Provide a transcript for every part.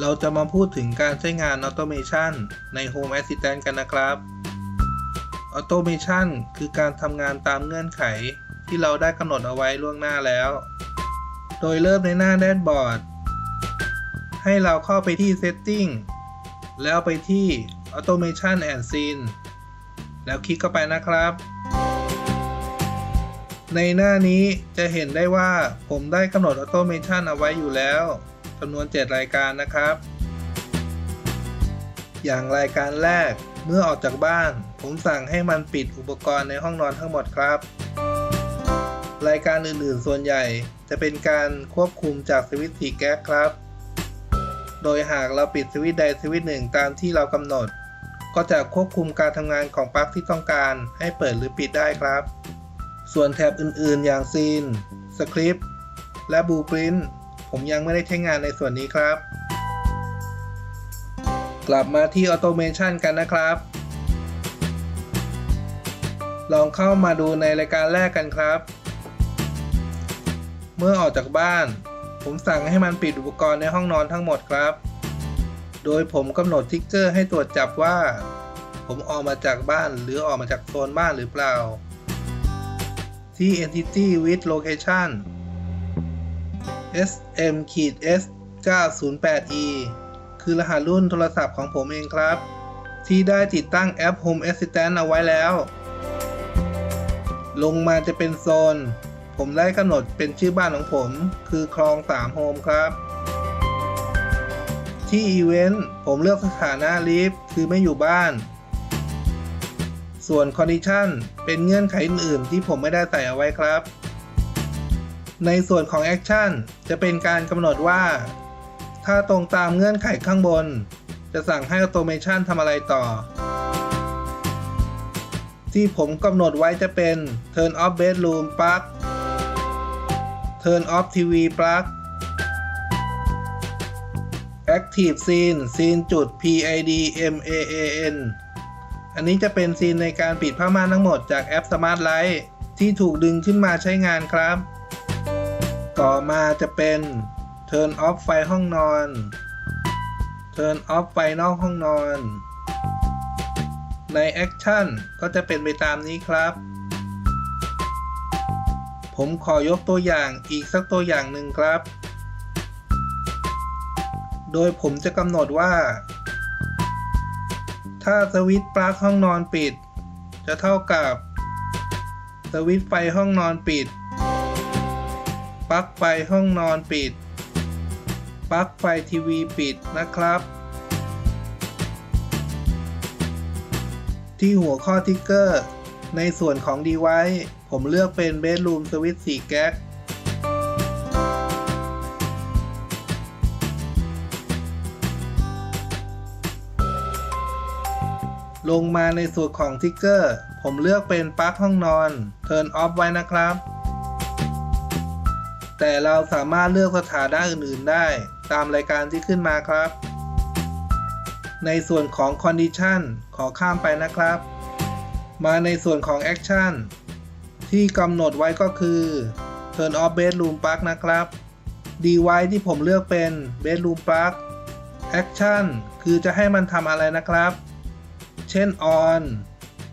เราจะมาพูดถึงการใช้งาน Automation ใน Home Assistant กันนะครับ Automation คือการทำงานตามเงื่อนไขที่เราได้กำหนดเอาไว้ล่วงหน้าแล้ว โดยเริ่มในหน้าแดชบอร์ด ให้เราเข้าไปที่ Setting แล้วไปที่ Automation and Scene แล้วคลิกเข้าไปนะครับ ในหน้านี้จะเห็นได้ว่าผมได้กำหนด Automation เอาไว้อยู่แล้ว จำนวน 7 รายการนะครับ อย่างรายการแรกเมื่อออกจากบ้าน ผมสั่งให้มันปิดอุปกรณ์ในห้องนอนทั้งหมดครับ รายการอื่นๆ ส่วนใหญ่จะเป็นการควบคุมจากสวิตช์สีแก๊สครับ โดยหากเราปิดสวิตช์ใดสวิตช์หนึ่งตามที่เรากำหนด ก็จะควบคุมการทำงานของปลั๊กที่ต้องการให้เปิดหรือปิดได้ครับ ส่วนแท็บอื่นๆ อย่างซีน สคริปต์ และบูปริน ผมยังไม่ได้ใช้งานในส่วนนี้ครับ กลับมาที่ Automation กันนะครับ ลองเข้ามาดูในรายการแรกกันครับ เมื่อออกจากบ้าน ผมสั่งให้มันปิดอุปกรณ์ในห้องนอนทั้งหมดครับ โดยผมกำหนดทิกเกอร์ให้ตรวจจับว่า ผมออกมาจากบ้านหรือออกมาจากโซนบ้านหรือเปล่าที่ Entity with Location SM S 908E คือรหัสรุ่นโทรศัพท์ของผมเองครับ ที่ได้ติดตั้งแอป Home Assistant เอาไว้แล้ว ลงมาจะเป็นโซน ผมได้กำหนดเป็นชื่อบ้านของผม คือคลอง3 Home ครับ ที่ Event ผมเลือกสถานะ Leave คือไม่อยู่บ้าน ส่วน Condition เป็นเงื่อนไขอื่นๆที่ผมไม่ได้ใส่เอาไว้ครับ ในส่วนของ Action จะเป็นการกำหนดว่า ถ้าตรงตามเงื่อนไขข้างบน จะสั่งให้ Automation ทำอะไรต่อ ที่ผมกำหนดไว้จะเป็น Turn off bedroom plug Turn off TV plug Active Scene Scene จุด PID MAAN อันนี้จะเป็นซีนในการปิดผ้าม่านทั้งหมดจากแอป Smart Light ที่ถูกดึงขึ้นมาใช้งานครับ ต่อมาจะเป็น Turn off ไฟห้องนอน Turn off ไฟนอกห้องนอน ใน Action ก็จะเป็นไปตามนี้ครับ ผมขอยกตัวอย่างอีกสักตัวอย่างหนึ่งครับ โดยผมจะกำหนดว่า ถ้าสวิตช์ปลั๊กห้องนอนปิด จะเท่ากับสวิตช์ไฟห้องนอนปิด ปลั๊กไฟห้องนอนปิด ปลั๊กไฟทีวีปิดนะครับ ที่หัวข้อทิกเกอร์ ในส่วนของ device ผมเลือกเป็น bedroom switch 4แก๊กลงมาในส่วนของทิกเกอร์ ผมเลือกเป็นปลั๊กห้องนอน Turn off ไว้นะครับ แต่เราสามารถเลือกสถานะอื่นๆ ได้ตามรายการที่ขึ้นมาครับ ในส่วนของ Condition ขอข้ามไปนะครับ มาในส่วนของ Action ที่กำหนดไว้ก็คือ Turn off bedroom plug นะครับ Device ที่ผมเลือกเป็น bedroom plug Action คือจะให้มันทำอะไรนะครับ เช่น on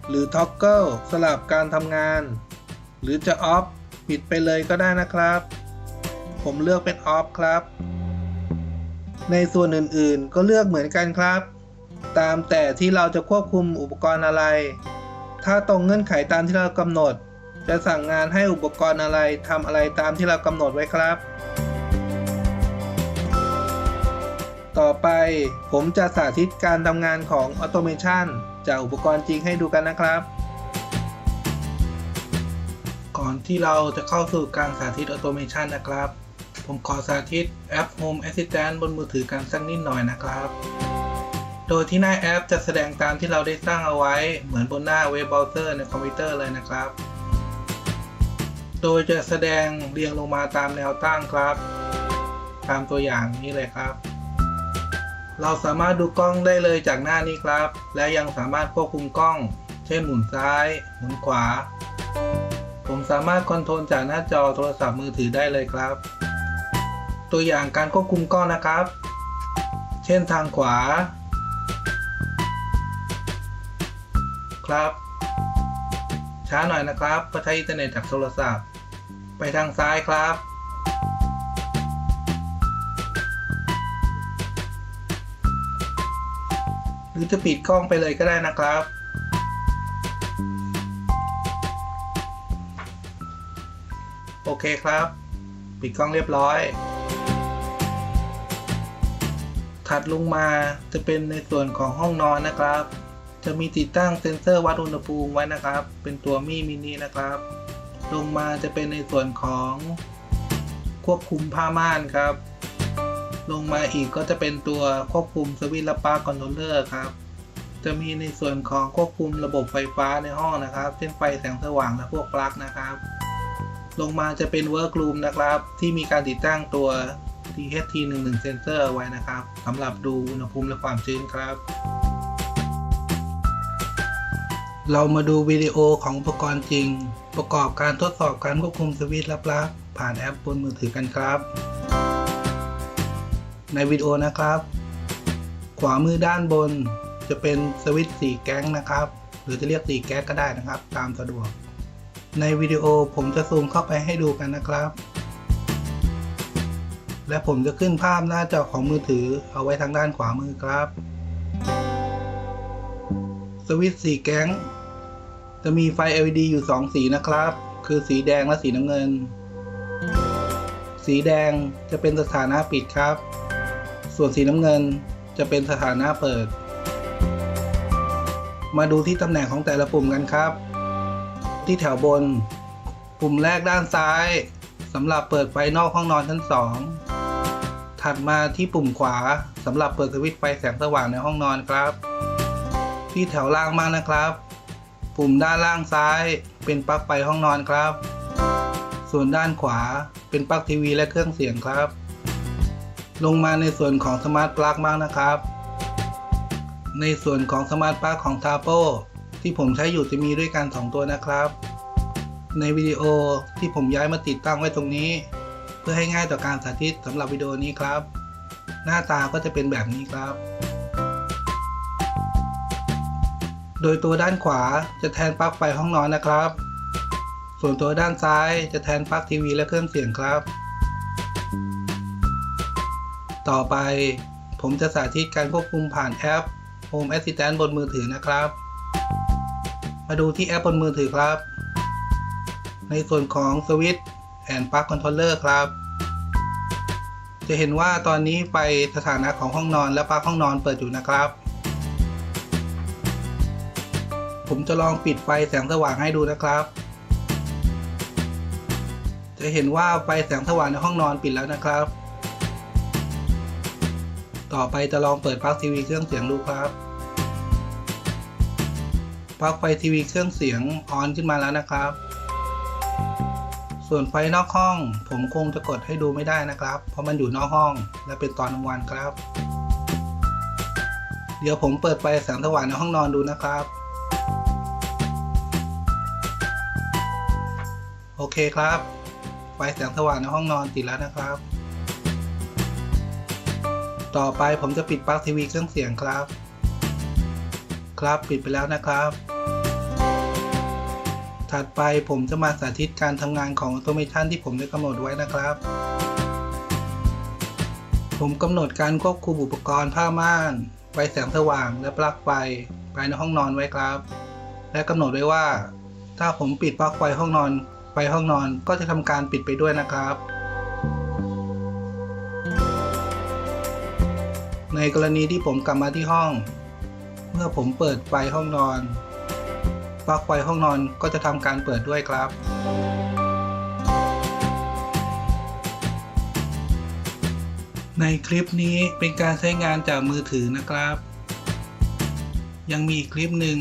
หรือ toggle สลับการทำงาน หรือจะ off ปิดไปเลยก็ได้นะครับ ผมเลือกเป็น off ครับ ในส่วนอื่นๆ ก็เลือกเหมือนกันครับ ตามแต่ที่เราจะควบคุมอุปกรณ์อะไร ถ้าตรงเงื่อนไขตามที่เรากำหนด จะสั่งงานให้อุปกรณ์อะไรทำอะไรตามที่เรากำหนดไว้ครับ ต่อไปผมจะสาธิตการทำงานของ Automation จากอุปกรณ์จริงให้ดูกันนะครับก่อนที่เราจะเข้าสู่การสาธิต Automation นะครับ ผมขอสาธิตแอป Home Assistant บนมือถือกันสักนิดหน่อยนะครับ โดยที่หน้าแอปจะแสดงตามที่เราได้สร้างเอาไว้เหมือนบนหน้าเว็บเบราว์เซอร์ในคอมพิวเตอร์เลยนะครับ โดยจะแสดงเรียงลงมาตามแนวตั้งครับ ตามตัวอย่างนี้เลยครับ เราสามารถดูกล้องได้เลยจากหน้านี้ครับ และยังสามารถควบคุมกล้อง เช่นหมุนซ้าย หมุนขวาผมสามารถคอนโทรลจากหน้าจอโทรศัพท์มือถือได้เลยครับ ตัวอย่างการควบคุมก้องนะครับเเช่นทางขวา ครับ ช้าหน่อยนะครับเพราะใช้อินเทอร์เน็ตจากโทรศัพท์ ไปทางซ้ายครับ หรือจะปิดกล้องไปเลยก็ได้นะครับโอเคครับ ปิดกล้องเรียบร้อย ถัดลงมาจะเป็นในส่วนของห้องนอนนะครับ จะมีติดตั้งเซ็นเซอร์วัดอุณหภูมิไว้นะครับ เป็นตัวมี่มินินะครับ ลงมาจะเป็นในส่วนของควบคุมผ้าม่านครับ ลงมาอีกก็จะเป็นตัวควบคุมสวิตช์และปลั๊กคอนโทรลเลอร์ครับจะมีในส่วนของควบคุมระบบไฟฟ้าในห้องนะครับเช่นไฟแสงสว่างและพวกปลั๊กนะครับ ลงมาจะเป็น Workroom นะครับ ที่มีการติดตั้งตัว THT11 Sensor ไว้นะครับสำหรับดูอุณหภูมิและความชื้นครับ เรามาดูวิดีโอของอุปกรณ์จริง ประกอบการทดสอบการควบคุมสวิตช์และปลั๊กผ่านแอปบนมือถือกันครับ ในวิดีโอนะครับ ขวามือด้านบนจะเป็นสวิตช์สีแก๊งนะครับ หรือจะเรียกสีแก๊สก็ได้นะครับ ตามสะดวก ในวิดีโอผมจะซูมเข้าไปให้ดูกันนะครับ และผมจะขึ้นภาพหน้าจอของมือถือเอาไว้ทางด้านขวามือครับ สวิตช์สีแก๊ง จะมีไฟ LED อยู่ 2 สีนะครับ คือสีแดงและสีน้ำเงิน สีแดงจะเป็นสถานะปิดครับ ส่วนสีน้ำเงินจะเป็นสถานะเปิด มาดูที่ตำแหน่งของแต่ละปุ่มกันครับ ที่แถวบน ปุ่มแรกด้านซ้ายสำหรับเปิดไฟนอกห้องนอนชั้น 2 ถัดมาที่ปุ่มขวาสำหรับเปิดสวิตช์ไฟแสงสว่างในห้องนอนครับ ที่แถวล่างมากนะครับ ปุ่มด้านล่างซ้ายเป็นปลั๊กไฟห้องนอนครับ ส่วนด้านขวาเป็นปลั๊กทีวีและเครื่องเสียงครับ ลงมาในส่วนของสมาร์ทปลั๊กมากนะครับ ในส่วนของสมาร์ทปลั๊กของ t a p o ที่ผมใช้อยู่จะมีด้วยกัน 2 ตัวนะครับ ในวิดีโอที่ผมย้ายมาติดตั้งไว้ตรงนี้ พื่อให้ง่ายต่อการสาธิตสำหรับวิดีโอนี้ครับ หน้าตาก็จะเป็นแบบนี้ครับ โดยตัวด้านขวาจะแทนปลั๊กไฟห้องนอนนะครับ ส่วนตัวด้านซ้ายจะแทนปลั๊กทีวีและเครื่องเสียงครับ ต่อไปผมจะสาธิตการควบคุมผ่านแอป Home Assistant บนมือถือนะครับ มาดูที่แอปบนมือถือครับ ในส่วนของสวิตช์ แอนปลั๊กคอนโทรลเลอร์ครับ จะเห็นว่าตอนนี้ไฟสถานะของห้องนอนและปลั๊กห้องนอนเปิดอยู่นะครับ ผมจะลองปิดไฟแสงสว่างให้ดูนะครับ จะเห็นว่าไฟแสงสว่างในห้องนอนปิดแล้วนะครับ ต่อไปจะลองเปิดปลั๊กทีวีเครื่องเสียงดูครับปลั๊กไฟทีวีเครื่องเสียงออนขึ้นมาแล้วนะครับ ส่วนไฟนอกห้อง ผมคงจะกดให้ดูไม่ได้นะครับ เพราะมันอยู่นอกห้องและเป็นตอนกลางวันครับ เดี๋ยวผมเปิดไฟแสงสว่างในห้องนอนดูนะครับ โอเคครับ ไฟแสงสว่างในห้องนอนติดแล้วนะครับ ต่อไปผมจะปิดปลั๊กทีวีเครื่องเสียงครับ ครับปิดไปแล้วนะครับ ถัดไปผมจะมาสาธิตการทำงานของออโตเมชันที่ผมได้กำหนดไว้นะครับ ผมกำหนดการควบคุมอุปกรณ์ผ้าม่าน ไฟแสงสว่าง และปลั๊กไฟภายในห้องนอนไว้ครับ และกำหนดไว้ว่า ถ้าผมปิดปลั๊กไฟห้องนอน ไฟห้องนอนก็จะทำการปิดไปด้วยนะครับ ในกรณีที่ผมกลับมาที่ห้อง เมื่อผมเปิดไฟห้องนอน ปลั๊กไฟห้องนอนก็จะทำการเปิดด้วยครับ ในคลิปนี้เป็นการใช้งานจากมือถือนะครับ ยังมีอีกคลิปหนึ่ง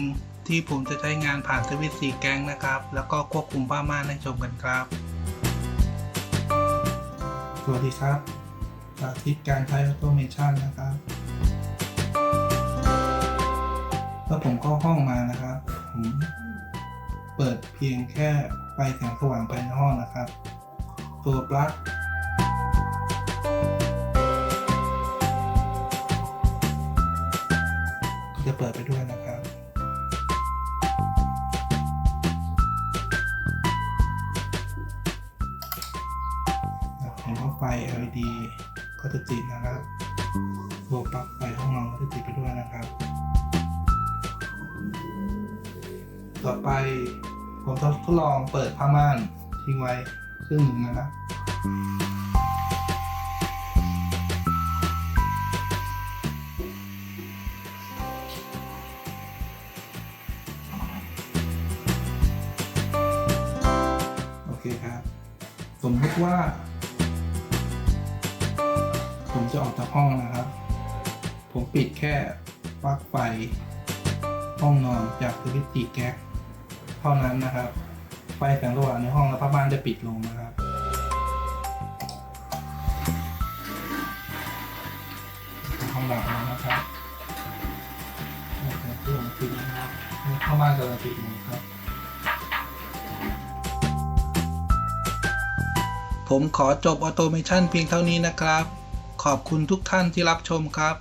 ที่ผมจะใช้งานผ่านสวิตช์สีแกงนะครับ แล้วก็ควบคุมผ้าม่านให้ชมกันครับ สวัสดีครับสาธิตการใช้ออโตเมชันนะครับถ้าผมเข้าห้องมานะครับ ผมเปิดเพียงแค่ไฟแสงสว่างภายในห้องนะครับ ตัวปลั๊กจะเปิดไปด้วยนะครับ เห็นว่าไฟ LED ก็จะติดนะครับตัวปลั๊กไฟห้องนอนก็จะติดไปด้วยนะครับ ต่อไป ผมจะทดลองเปิดผ้าม่านทิ้งไว้ครึ่งหนึ่งนะครับโอเคครับ สมมติว่า ผมจะออกจากห้องนะครับ ผมปิดแค่ปลั๊กไฟห้องนอนจากสวิตช์ตีแก๊ส เท่านั้นนะครับ ไฟแสงสว่างในห้องและผ้าม่านจะปิดลงนะครับ ห้องหลับแล้วนะครับนี่คือเครื่องปิดนะครับผ้าม่านกำลังปิดลงครับ ผมขอจบออโตเมชันเพียงเท่านี้นะครับ ขอบคุณทุกท่านที่รับชมครับ